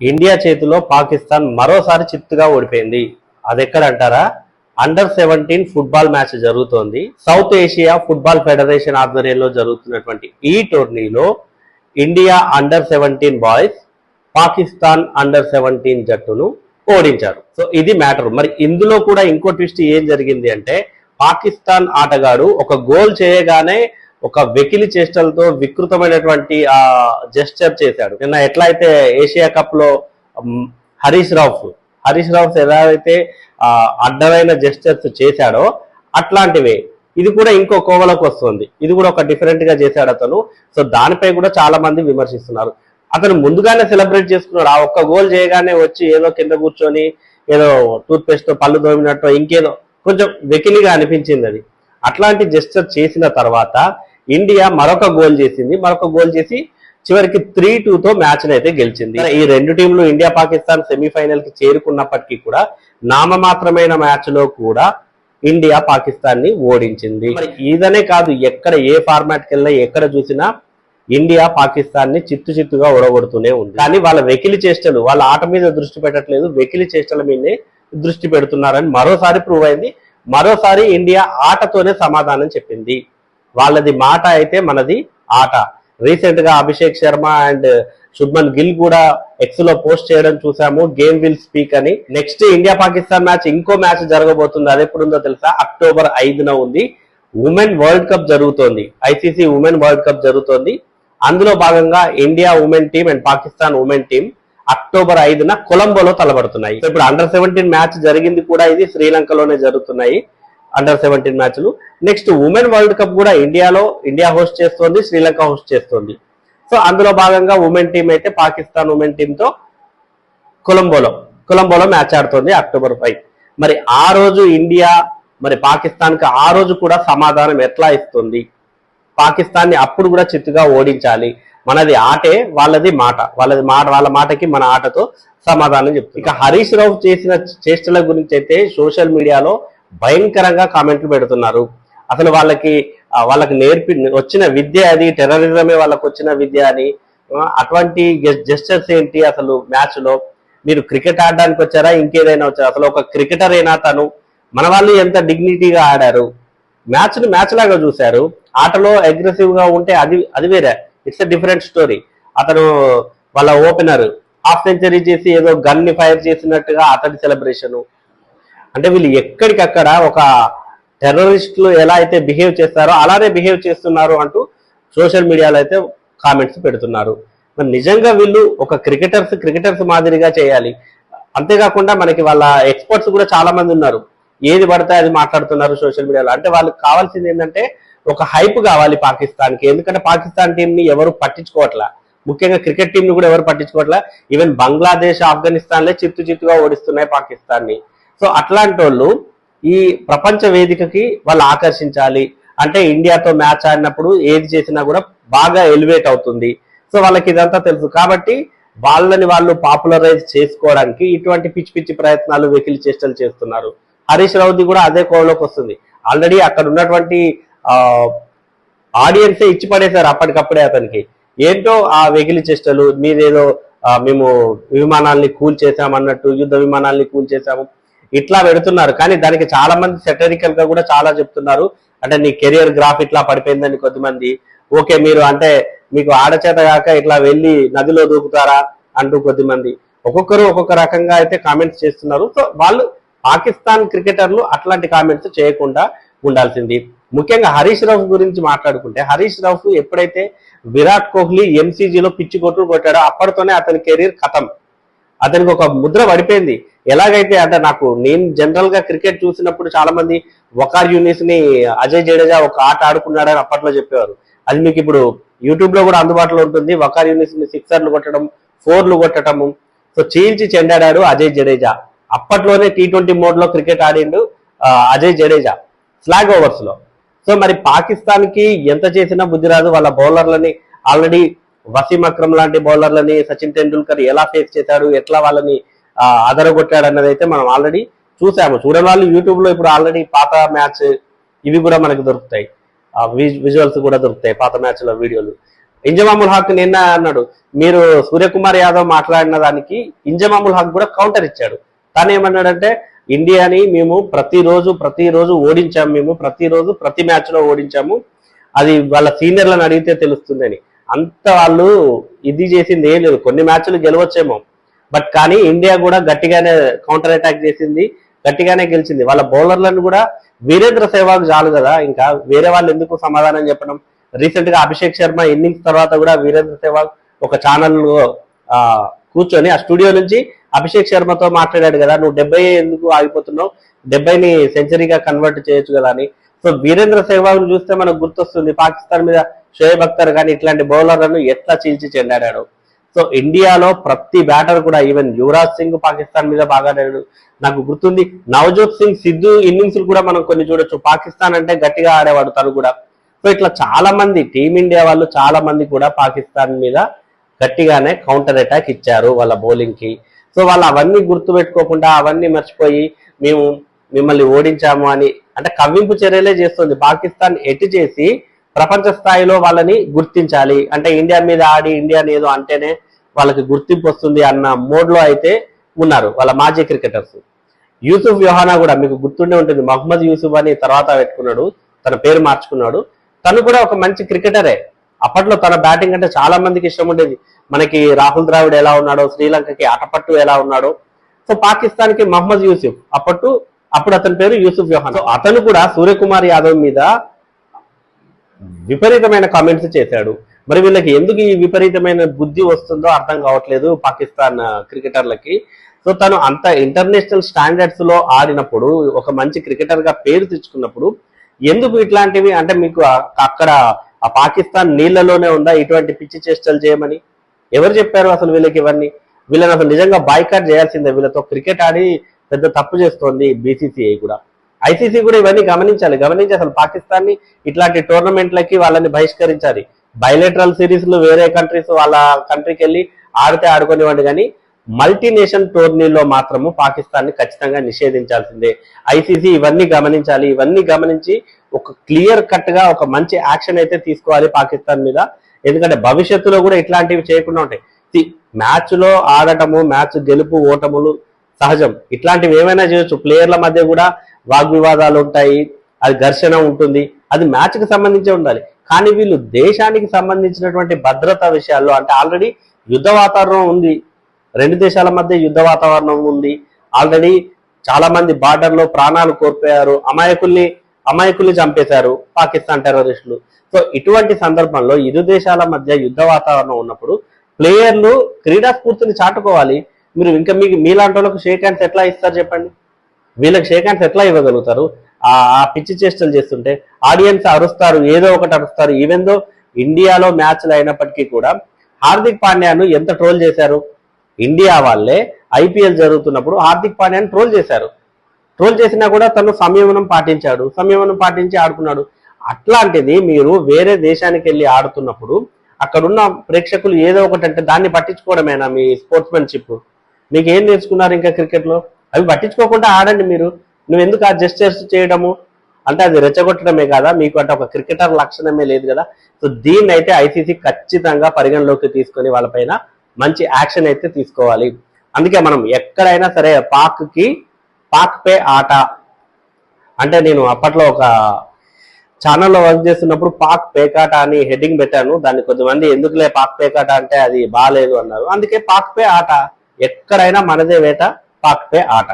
India చేతిలో పాకిస్తాన్ మరోసారి చిత్తుగా ఓడిపోయింది. అది ఎక్కడంటారా అండర్ సెవెంటీన్ ఫుట్బాల్ మ్యాచ్ జరుగుతోంది. సౌత్ ఏషియా ఫుట్బాల్ ఫెడరేషన్ ఆధ్వర్యంలో జరుగుతున్నటువంటి ఈ టోర్నీలో India under seventeen boys Pakistan under seventeen జట్టును ఓడించారు. సో ఇది మ్యాటర్. మరి ఇందులో కూడా ఇంకో ట్విస్ట్ ఏం జరిగింది అంటే పాకిస్తాన్ ఆటగాడు ఒక గోల్ చేయగానే ఒక వెకిలి చేష్టలతో వికృతమైనటువంటి ఆ జెస్చర్ చేశాడు. నిన్న ఎట్లా అయితే ఏషియా కప్లో హరీష్ రావు హరీష్ రావు ఎలా అయితే ఆ, అడ్డమైన జెస్చర్స్ చేశాడో అట్లాంటివే. ఇది కూడా ఇంకో కోవలోకి వస్తుంది. ఇది కూడా ఒక డిఫరెంట్గా చేశాడు అతను. సో దానిపై కూడా చాలా మంది విమర్శిస్తున్నారు. అతను ముందుగానే సెలబ్రేట్ చేసుకున్నాడు. ఆ ఒక్క గోల్ చేయగానే వచ్చి ఏదో కింద కూర్చొని ఏదో టూత్ పేస్ట్ పళ్ళు తోమినట్టు ఇంకేదో కొంచెం వెకిలిగా అనిపించింది అది. అట్లాంటి జెస్చర్ చేసిన తర్వాత ఇండియా మరొక గోల్ చేసింది. మరొక గోల్ చేసి చివరికి త్రీ తో మ్యాచ్ అయితే గెలిచింది. ఈ రెండు టీంలు ఇండియా పాకిస్తాన్ సెమీఫైనల్కి చేరుకున్నప్పటికీ కూడా నామమాత్రమైన మ్యాచ్లో కూడా ఇండియా పాకిస్తాన్ని ఓడించింది. ఇదనే కాదు ఎక్కడ ఏ ఫార్మాట్కి వెళ్ళినా ఎక్కడ చూసినా ఇండియా పాకిస్తాన్ని చిత్తు చిత్తుగా ఓడగొడుతూనే ఉంది. కానీ వాళ్ళ వెకిలి చేష్టలు వాళ్ళ ఆట మీద దృష్టి పెట్టట్లేదు. వెకిలి చేష్టల మీదనే దృష్టి పెడుతున్నారని మరోసారి ప్రూవ్ అయింది. మరోసారి ఇండియా ఆటతోనే సమాధానం చెప్పింది. వాళ్ళది మాట అయితే మనది ఆట. రీసెంట్గా అభిషేక్ శర్మ అండ్ శుభ్మన్ గిల్ కూడా ఎక్స్లో పోస్ట్ చేయడం చూసాము. గేమ్ విల్ స్పీక్ అని. నెక్స్ట్ ఇండియా పాకిస్తాన్ మ్యాచ్ ఇంకో మ్యాచ్ జరగబోతుంది. అది ఎప్పుడు ఉందో తెలుసా? అక్టోబర్ ఐదున ఉంది. ఉమెన్ వరల్డ్ కప్ జరుగుతోంది. ఐసీసీ ఉమెన్ వరల్డ్ కప్ జరుగుతోంది. అందులో భాగంగా India women team and Pakistan women team October ఐదున కొలంబోలో తలబడుతున్నాయి ఇప్పుడు అండర్ సెవెంటీన్ మ్యాచ్ జరిగింది కూడా. ఇది శ్రీలంకలోనే జరుగుతున్నాయి. అండర్ సెవెంటీన్ మ్యాచ్లు నెక్స్ట్ ఉమెన్ వరల్డ్ కప్ కూడా ఇండియాలో ఇండియా హోస్ట్ చేస్తోంది శ్రీలంక హోస్ట్ చేస్తోంది. సో అందులో భాగంగా ఉమెన్ టీం అయితే పాకిస్తాన్ ఉమెన్ టీంతో కొలంబోలో కొలంబోలో మ్యాచ్ ఆడుతోంది అక్టోబర్ ఫైవ్ మరి ఆ రోజు ఇండియా మరి పాకిస్తాన్కి ఆ రోజు కూడా సమాధానం ఎట్లా ఇస్తుంది? పాకిస్తాన్ని అప్పుడు కూడా చిత్తుగా ఓడించాలి. మనది ఆటే వాళ్ళది మాట. వాళ్ళది మాట వాళ్ళ మాటకి మన ఆటతో సమాధానం చెప్తుంది ఇక హరీష్ రావు చేసిన చేష్టల గురించి అయితే సోషల్ మీడియాలో భయంకరంగా కామెంట్లు పెడుతున్నారు. అసలు వాళ్ళకి వాళ్ళకి నేర్పి వచ్చిన విద్య అది టెర్రరిజమే వాళ్ళకి వచ్చిన విద్య అని అటువంటి జెస్టర్స్ ఏంటి అసలు మ్యాచ్లో మీరు క్రికెట్ ఆడడానికి వచ్చారా? ఇంకేదైనా వచ్చారా? అసలు ఒక క్రికెటర్ అయినా తను మన వాళ్ళు ఎంత డిగ్నిటీగా ఆడారు? మ్యాచ్ని మ్యాచ్ లాగా చూశారు. ఆటలో అగ్రెసివ్గా ఉంటే అది అది వేరే. ఇట్స్ డిఫరెంట్ స్టోరీ అతను వాళ్ళ ఓపెనర్ హాఫ్ సెంచరీ చేసి ఏదో గన్ని ఫైర్ చేసినట్టుగా అతడి సెలబ్రేషన్ అంటే వీళ్ళు ఎక్కడికక్కడ ఒక టెర్రరిస్టులు ఎలా అయితే బిహేవ్ చేస్తారో అలానే బిహేవ్ చేస్తున్నారు అంటూ సోషల్ మీడియాలో అయితే కామెంట్స్ పెడుతున్నారు. మరి నిజంగా వీళ్ళు ఒక క్రికెటర్స్ క్రికెటర్స్ మాదిరిగా చేయాలి. అంతేకాకుండా మనకి వాళ్ళ ఎక్స్పర్ట్స్ కూడా చాలా మంది ఉన్నారు. ఏది పడితే అది మాట్లాడుతున్నారు సోషల్ మీడియాలో. అంటే వాళ్ళకి కావాల్సింది ఏంటంటే ఒక హైప్ కావాలి పాకిస్తాన్కి. ఎందుకంటే పాకిస్తాన్ టీంని ఎవరు పట్టించుకోవట్లా. ముఖ్యంగా క్రికెట్ టీంని కూడా ఎవరు పట్టించుకోవట్లా. ఈవెన్ బంగ్లాదేశ్ ఆఫ్ఘనిస్తాన్లే చిత్తు చిత్తుగా ఓడిస్తున్నాయి పాకిస్తాన్ని. సో అట్లాంటి వాళ్ళు ఈ ప్రపంచ వేదికకి వాళ్ళు ఆకర్షించాలి. అంటే ఇండియాతో మ్యాచ్ ఆడినప్పుడు ఏది చేసినా కూడా బాగా ఎలివేట్ అవుతుంది. సో వాళ్ళకి ఇదంతా తెలుసు. కాబట్టి వాళ్ళని వాళ్ళు పాపులరైజ్ చేసుకోవడానికి ఇటువంటి పిచ్చి పిచ్చి ప్రయత్నాలు వెకిలి చేష్టలు చేస్తున్నారు. హరీష్ రౌద్ది కూడా అదే కోవలోకి వస్తుంది. ఆల్రెడీ అక్కడ ఉన్నటువంటి ఆడియన్సే ఇచ్చి పడేశారు అప్పటికప్పుడే అతనికి. ఏంటో ఆ వెకిలి చేష్టలు మీరేదో మేము విమానాల్ని కూల్ చేసామన్నట్టు యుద్ధ విమానాల్ని కూల్ చేశాము. ఇట్లా పెడుతున్నారు. కానీ దానికి చాలా మంది సెటరికల్గా కూడా చాలా చెప్తున్నారు. అంటే నీ కెరియర్ గ్రాఫ్ ఇట్లా పడిపోయిందని కొద్దిమంది. ఓకే మీరు అంటే మీకు ఆడచేత కాక ఇట్లా వెళ్ళి నదిలో దూకుతారా అంటూ కొద్దిమంది. ఒక్కొక్కరు ఒక్కొక్క రకంగా అయితే కామెంట్స్ చేస్తున్నారు. సో వాళ్ళు పాకిస్తాన్ క్రికెటర్లు అట్లాంటి కామెంట్స్ చేయకుండా ఉండాల్సింది. ముఖ్యంగా హరీష్ రావు గురించి మాట్లాడుకుంటే హరీష్ రావు ఎప్పుడైతే విరాట్ కోహ్లీ ఎంసీజీలో పిచ్చి కొట్టుడు కొట్టాడో అప్పటితోనే అతని కెరీర్ ఖతం అతనికి ఒక ముద్ర పడిపోయింది. ఎలాగైతే అంటే నాకు నేను జనరల్గా క్రికెట్ చూసినప్పుడు చాలా మంది వకార్ యూనిస్ని అజయ్ జడేజా ఒక ఆట ఆడుకున్నాడని అప్పట్లో చెప్పేవారు. అది మీకు ఇప్పుడు యూట్యూబ్లో కూడా అందుబాటులో ఉంటుంది. వకార్ యూనిస్ని సిక్సర్లు కొట్టడం ఫోర్లు కొట్టడము. సో చీల్చి చెండాడాడు అజయ్ జడేజా. అప్పట్లోనే టీ ట్వంటీ మోడ్లో క్రికెట్ ఆడిండు అజయ్ జడేజా. ఫ్లాగ్ ఓవర్స్లో. సో మరి పాకిస్తాన్కి ఎంత చేసినా బుద్ధి రాదు. వాళ్ళ బౌలర్లని ఆల్రెడీ వసీం అక్రమ్ లాంటి బౌలర్లని సచిన్ టెండూల్కర్ ఎలా ఫేస్ చేశాడు ఎట్లా వాళ్ళని అదరగొట్టాడు అన్నది అయితే మనం ఆల్రెడీ చూసాము. చూడని వాళ్ళు యూట్యూబ్లో ఇప్పుడు ఆల్రెడీ పాత మ్యాచ్ ఇవి కూడా మనకు దొరుకుతాయి. విజువల్స్ కూడా దొరుకుతాయి పాత మ్యాచ్ల వీడియోలు. ఇంజమాముల్ హక్ నిన్న అన్నాడు మీరు సూర్యకుమార్ యాదవ్ మాట్లాడిన దానికి ఇంజమాముల్ హక్ కూడా కౌంటర్ ఇచ్చాడు. తను ఏమన్నాడంటే ఇండియాని మేము ప్రతిరోజు ప్రతిరోజు ఓడించాము మేము ప్రతిరోజు ప్రతి మ్యాచ్లో ఓడించాము. అది వాళ్ళ సీనియర్లను అడిగితే తెలుస్తుందని. అంత వాళ్ళు ఇది చేసింది ఏం లేదు. కొన్ని మ్యాచ్లు గెలవచ్చేమో. బట్ కానీ ఇండియా కూడా గట్టిగానే కౌంటర్ అటాక్ చేసింది గట్టిగానే గెలిచింది. వాళ్ళ బౌలర్లను కూడా వీరేంద్ర సెహ్వాగ్ చాలు కదా. ఇంకా వేరే వాళ్ళు ఎందుకు సమాధానం చెప్పడం? రీసెంట్గా అభిషేక్ శర్మ ఇన్నింగ్స్ తర్వాత కూడా వీరేంద్ర సెహ్వాగ్ ఒక ఛానల్ కూర్చొని ఆ స్టూడియో నుంచి అభిషేక్ శర్మతో మాట్లాడాడు కదా. నువ్వు డెబ్బై ఎందుకు ఆగిపోతున్నావు? డెబ్బైని సెంచరీగా కన్వర్ట్ చేయొచ్చు కదా అని. సో వీరేంద్ర సెహ్వాగ్ చూస్తే మనకు గుర్తొస్తుంది పాకిస్తాన్ మీద షోయబ్ అఖ్తర్ కానీ ఇట్లాంటి బౌలర్లను ఎట్లా చీల్చి చెండాడాడు సో ఇండియాలో ప్రతి బ్యాటర్ కూడా ఈవెన్ యువరాజ్ సింగ్ పాకిస్తాన్ మీద బాగా ఆడాడు నాకు గుర్తుంది. నవజోత్ సింగ్ సిద్ధు ఇన్నింగ్స్ కూడా మనం కొన్ని చూడొచ్చు. పాకిస్తాన్ అంటే గట్టిగా ఆడేవాడు తను కూడా. సో ఇట్లా చాలా మంది టీమిండియా వాళ్ళు చాలా మంది కూడా పాకిస్తాన్ మీద గట్టిగానే కౌంటర్ అటాక్ ఇచ్చారు వాళ్ళ బౌలింగ్కి. సో వాళ్ళు అవన్నీ గుర్తు పెట్టుకోకుండా అవన్నీ మర్చిపోయి మేము మిమ్మల్ని ఓడించాము అని అంటే కవ్వింపు చర్యలే చేస్తుంది. పాకిస్తాన్ ఎటు చేసి ప్రపంచ స్థాయిలో వాళ్ళని గుర్తించాలి. అంటే ఇండియా మీద ఆడి ఇండియాని ఏదో అంటేనే వాళ్ళకి గుర్తింపు వస్తుంది అన్న మోడ్లో అయితే ఉన్నారు వాళ్ళ మాజీ క్రికెటర్స్. యూసుఫ్ యోహానా కూడా మీకు గుర్తుండే ఉంటుంది. మహమ్మద్ యూసుఫ్ అని తర్వాత పెట్టుకున్నాడు. తన పేరు మార్చుకున్నాడు. తను కూడా ఒక మంచి క్రికెటరే. అప్పట్లో తన బ్యాటింగ్ అంటే చాలా మందికి ఇష్టం ఉండేది. మనకి రాహుల్ ద్రావిడ్ ఎలా ఉన్నాడో శ్రీలంకకి అటపట్టు ఎలా ఉన్నాడో. సో పాకిస్తాన్కి మహమ్మద్ యూసుఫ్. అప్పట్టు అప్పుడు అతని పేరు యూసుఫ్ యోహాన్. అతను కూడా సూర్యకుమార్ యాదవ్ మీద విపరీతమైన కామెంట్స్ చేశాడు. మరి వీళ్ళకి ఎందుకు ఈ విపరీతమైన బుద్ధి వస్తుందో అర్థం కావట్లేదు పాకిస్తాన్ క్రికెటర్లకి. సో తను అంత ఇంటర్నేషనల్ స్టాండర్డ్స్లో ఆడినప్పుడు ఒక మంచి క్రికెటర్గా పేరు తెచ్చుకున్నప్పుడు ఎందుకు ఇట్లాంటివి? అంటే మీకు అక్కడ ఆ పాకిస్తాన్ నీళ్ళలోనే ఉందా? ఇటువంటి పిచ్చి చేష్టలు చేయమని. ఎవరు చెప్పారు అసలు వీళ్ళకి ఇవన్నీ? వీళ్ళని అసలు నిజంగా బాయ్కాట్ చేయాల్సిందే. వీళ్ళతో క్రికెట్ ఆడి పెద్ద తప్పు చేస్తోంది బీసీసీఐ కూడా. ఐసీసీ కూడా ఇవన్నీ గమనించాలి. గమనించి అసలు పాకిస్తాన్ని ఇట్లాంటి టోర్నమెంట్లకి వాళ్ళని బహిష్కరించాలి. బయలేటరల్ సిరీస్లు వేరే కంట్రీస్ వాళ్ళ కంట్రీకి వెళ్ళి ఆడితే ఆడుకునేవాడు కానీ మల్టీనేషన్ టోర్నీలో మాత్రము పాకిస్తాన్ని ఖచ్చితంగా నిషేధించాల్సిందే. ఐసీసీ ఇవన్నీ గమనించాలి. ఇవన్నీ గమనించి ఒక క్లియర్ కట్గా ఒక మంచి యాక్షన్ అయితే తీసుకోవాలి పాకిస్తాన్ మీద. ఎందుకంటే భవిష్యత్తులో కూడా ఇట్లాంటివి చేయకుండా ఉంటాయి. మ్యాచ్లో ఆడటము మ్యాచ్ గెలుపు ఓటములు సహజం. ఇట్లాంటివి ఏమైనా చేయొచ్చు. ప్లేయర్ల మధ్య కూడా వాగ్వివాదాలు ఉంటాయి అది ఘర్షణ ఉంటుంది అది మ్యాచ్కి సంబంధించి ఉండాలి. కానీ వీళ్ళు దేశానికి సంబంధించినటువంటి భద్రతా విషయాల్లో అంటే ఆల్రెడీ యుద్ధ వాతావరణం ఉంది. రెండు దేశాల మధ్య యుద్ధ వాతావరణం ఉంది. ఆల్రెడీ చాలా మంది బార్డర్లో ప్రాణాలు కోల్పోయారు. అమాయకుల్ని అమాయకుల్ని చంపేశారు పాకిస్తాన్ టెర్రరిస్టులు సో ఇటువంటి సందర్భంలో ఇరు దేశాల మధ్య యుద్ధ వాతావరణం ఉన్నప్పుడు ప్లేయర్లు క్రీడా స్ఫూర్తిని చాటుకోవాలి. మీరు ఇంకా మీకు మీలాంటి వాళ్ళకు షేక్ హ్యాండ్స్ ఎట్లా ఇస్తారు చెప్పండి? వీళ్ళకి షేక్ హ్యాండ్స్ ఎట్లా ఇవ్వగలుగుతారు? ఆ ఆ పిచ్చి చేష్టలు చేస్తుంటే ఆడియన్స్ అరుస్తారు ఏదో ఒకటి అరుస్తారు. ఈవెన్ దో ఇండియాలో మ్యాచ్లు అయినప్పటికీ కూడా హార్దిక్ పాండ్యాను ఎంత ట్రోల్ చేశారు? ఇండియా వాళ్ళే ఐపీఎల్ జరుగుతున్నప్పుడు హార్దిక్ పాండ్యాను ట్రోల్ చేశారు. ట్రోల్ చేసినా కూడా తను సంయమనం పాటించాడు సంయమనం పాటించి ఆడుకున్నాడు. అట్లాంటిది మీరు వేరే దేశానికి వెళ్ళి ఆడుతున్నప్పుడు అక్కడున్న ప్రేక్షకులు ఏదో ఒకటి అంటే దాన్ని పట్టించుకోవడమేనా మీ స్పోర్ట్స్మెన్షిప్ మీకు ఏం నేర్చుకున్నారు ఇంకా క్రికెట్లో? అవి పట్టించుకోకుండా ఆడండి మీరు. నువ్వు ఎందుకు ఆ జస్టిస్ చేయడము? అంటే అది రెచ్చగొట్టడమే కదా? మీకు అంటే ఒక క్రికెటర్ లక్షణమే లేదు కదా? సో దీన్ని అయితే ఐసీసీ ఖచ్చితంగా పరిగణలోకి తీసుకొని వాళ్ళపైన మంచి యాక్షన్ అయితే తీసుకోవాలి. అందుకే మనం ఎక్కడైనా సరే పాక్కి పాక్ పే ఆట. అంటే నేను అప్పట్లో ఒక ఛానల్లో వర్క్ చేస్తున్నప్పుడు పాక్ పేకాట అని హెడ్డింగ్ పెట్టాను. దాన్ని కొద్దిమంది ఎందుకులే పాక్ పేకాట అంటే అది బాగాలేదు అన్నారు. అందుకే పాక్ పే ఆట. ఎక్కడైనా మనదే వేట. పాక్ పే ఆట